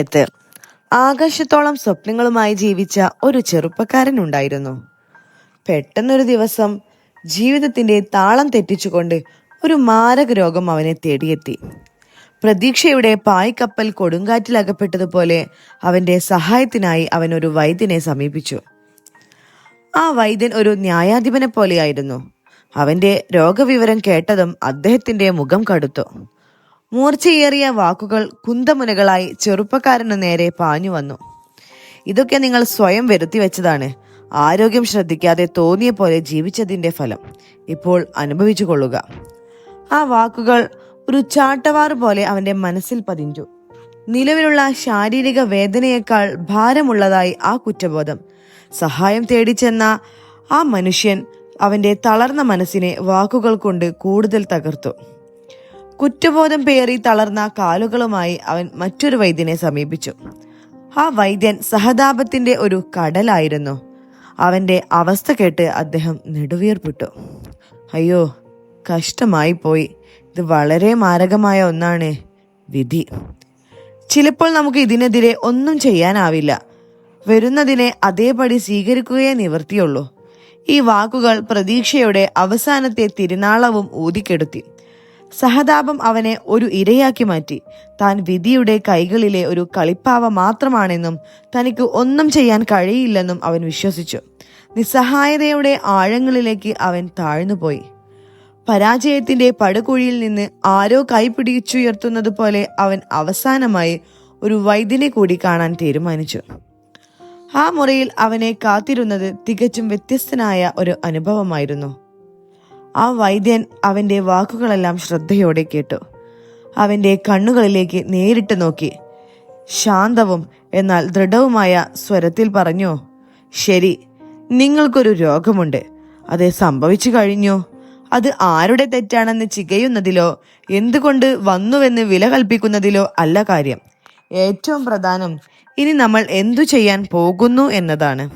സമയത്ത് ആകാശത്തോളം സ്വപ്നങ്ങളുമായി ജീവിച്ച ഒരു ചെറുപ്പക്കാരൻ ഉണ്ടായിരുന്നു. പെട്ടെന്നൊരു ദിവസം ജീവിതത്തിന്റെ താളം തെറ്റിച്ചുകൊണ്ട് ഒരു മാരക രോഗം അവനെ തേടിയെത്തി. പ്രതീക്ഷയുടെ പായ്ക്കപ്പൽ കൊടുങ്കാറ്റിലകപ്പെട്ടതുപോലെ അവന്റെ സഹായത്തിനായി അവൻ ഒരു വൈദ്യനെ സമീപിച്ചു. ആ വൈദ്യൻ ഒരു ന്യായാധിപനെ പോലെയായിരുന്നു അവന്റെ രോഗവിവരം കേട്ടതും അദ്ദേഹത്തിന്റെ മുഖം കടുത്തു. മൂർച്ചയേറിയ വാക്കുകൾ കുന്തമുനകളായി ചെറുപ്പക്കാരനു നേരെ പാഞ്ഞു വന്നു. ഇതൊക്കെ നിങ്ങൾ സ്വയം വരുത്തി വെച്ചതാണ്. ആരോഗ്യം ശ്രദ്ധിക്കാതെ തോന്നിയ പോലെ ജീവിച്ചതിന്റെ ഫലം ഇപ്പോൾ അനുഭവിച്ചു കൊള്ളുക. ആ വാക്കുകൾ ഒരു ചാട്ടവാർ പോലെ അവന്റെ മനസ്സിൽ പതിഞ്ഞു. നിലവിലുള്ള ശാരീരിക വേദനയേക്കാൾ ഭാരമുള്ളതായി ആ കുറ്റബോധം. സഹായം തേടി ചെന്ന ആ മനുഷ്യൻ അവന്റെ തളർന്ന മനസ്സിനെ വാക്കുകൾ കൊണ്ട് കൂടുതൽ തകർത്തു. കുറ്റബോധം പേറി തളർന്ന കാലുകളുമായി അവൻ മറ്റൊരു വൈദ്യനെ സമീപിച്ചു. ആ വൈദ്യൻ സഹതാപത്തിന്റെ ഒരു കടലായിരുന്നു. അവന്റെ അവസ്ഥ കേട്ട് അദ്ദേഹം നെടുവീർപ്പിട്ടു. അയ്യോ കഷ്ടമായി പോയി. ഇത് വളരെ മാരകമായ ഒന്നാണ് വിധി. ചിലപ്പോൾ നമുക്ക് ഇതിനെതിരെ ഒന്നും ചെയ്യാനാവില്ല. വരുന്നതിനെ അതേപടി സ്വീകരിക്കുകയേ നിവർത്തിയുള്ളൂ ഈ വാക്കുകൾ പ്രതീക്ഷയുടെ അവസാനത്തെ തിരുനാളവും ഊതിക്കെടുത്തി. സഹതാപം അവനെ ഒരു ഇരയാക്കി മാറ്റി. താൻ വിധിയുടെ കൈകളിലെ ഒരു കളിപ്പാവ മാത്രമാണെന്നും തനിക്ക് ഒന്നും ചെയ്യാൻ കഴിയില്ലെന്നും അവൻ വിശ്വസിച്ചു. നിസ്സഹായതയുടെ ആഴങ്ങളിലേക്ക് അവൻ താഴ്ന്നുപോയി. പരാജയത്തിന്റെ പടുകുഴിയിൽ നിന്ന് ആരോ കൈപിടിച്ചുയർത്തുന്നത് പോലെ അവൻ അവസാനമായി ഒരു വൈദ്യനെ കൂടി കാണാൻ തീരുമാനിച്ചു. ആ മുറിയിൽ അവനെ കാത്തിരുന്നത് തികച്ചും വ്യത്യസ്തനായ ഒരു അനുഭവമായിരുന്നു. ആ വൈദ്യൻ അവന്റെ വാക്കുകളെല്ലാം ശ്രദ്ധയോടെ കേട്ടു. അവന്റെ കണ്ണുകളിലേക്ക് നേരിട്ട് നോക്കി. ശാന്തവും എന്നാൽ ദൃഢവുമായ സ്വരത്തിൽ പറഞ്ഞു ശരി നിങ്ങൾക്കൊരു രോഗമുണ്ട്. അത് സംഭവിച്ചു കഴിഞ്ഞു. അത് ആരുടെ തെറ്റാണെന്ന് ചികയുന്നതിലോ എന്തുകൊണ്ട് വന്നുവെന്ന് വില കൽപ്പിക്കുന്നതിലോ അല്ല കാര്യം. ഏറ്റവും പ്രധാനം ഇനി നമ്മൾ എന്തു ചെയ്യാൻ പോകുന്നു എന്നതാണ്.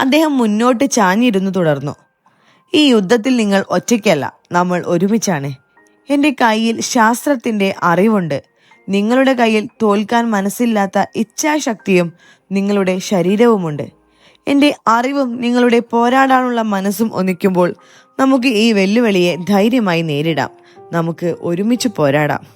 അദ്ദേഹം മുന്നോട്ട് ചാഞ്ഞിരുന്നു തുടർന്നു. ഈ യുദ്ധത്തിൽ നിങ്ങൾ ഒറ്റയ്ക്കല്ല. നമ്മൾ ഒരുമിച്ചാണ്. എന്റെ കയ്യിൽ ശാസ്ത്രത്തിന്റെ അറിവുണ്ട്. നിങ്ങളുടെ കയ്യിൽ തോൽക്കാൻ മനസ്സില്ലാത്ത ഇച്ഛാശക്തിയും നിങ്ങളുടെ ശരീരവുമുണ്ട്. എന്റെ അറിവും നിങ്ങളുടെ പോരാടാനുള്ള മനസ്സും ഒന്നിക്കുമ്പോൾ നമുക്ക് ഈ വെല്ലുവിളിയെ ധൈര്യമായി നേരിടാം. നമുക്ക് ഒരുമിച്ച് പോരാടാം.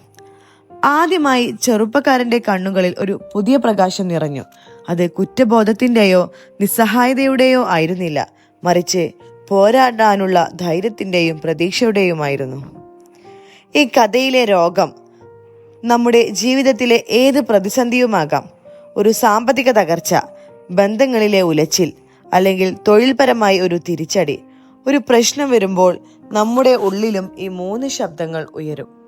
ആദ്യമായി ചെറുപ്പക്കാരന്റെ കണ്ണുകളിൽ ഒരു പുതിയ പ്രകാശം നിറഞ്ഞു. അത് കുറ്റബോധത്തിന്റെയോ നിസ്സഹായതയുടെയോ ആയിരുന്നില്ല. മറിച്ച് പോരാടാനുള്ള ധൈര്യത്തിന്റെയും പ്രതീക്ഷയുടെയുമായിരുന്നു. ഈ കഥയിലെ രോഗം നമ്മുടെ ജീവിതത്തിലെ ഏത് പ്രതിസന്ധിയുമാകാം? ഒരു സാമ്പത്തിക തകർച്ച ബന്ധങ്ങളിലെ ഉലച്ചിൽ അല്ലെങ്കിൽ തൊഴിൽപരമായി ഒരു തിരിച്ചടി ഒരു പ്രശ്നം വരുമ്പോൾ നമ്മുടെ ഉള്ളിലും ഈ മൂന്ന് ശബ്ദങ്ങൾ ഉയരും.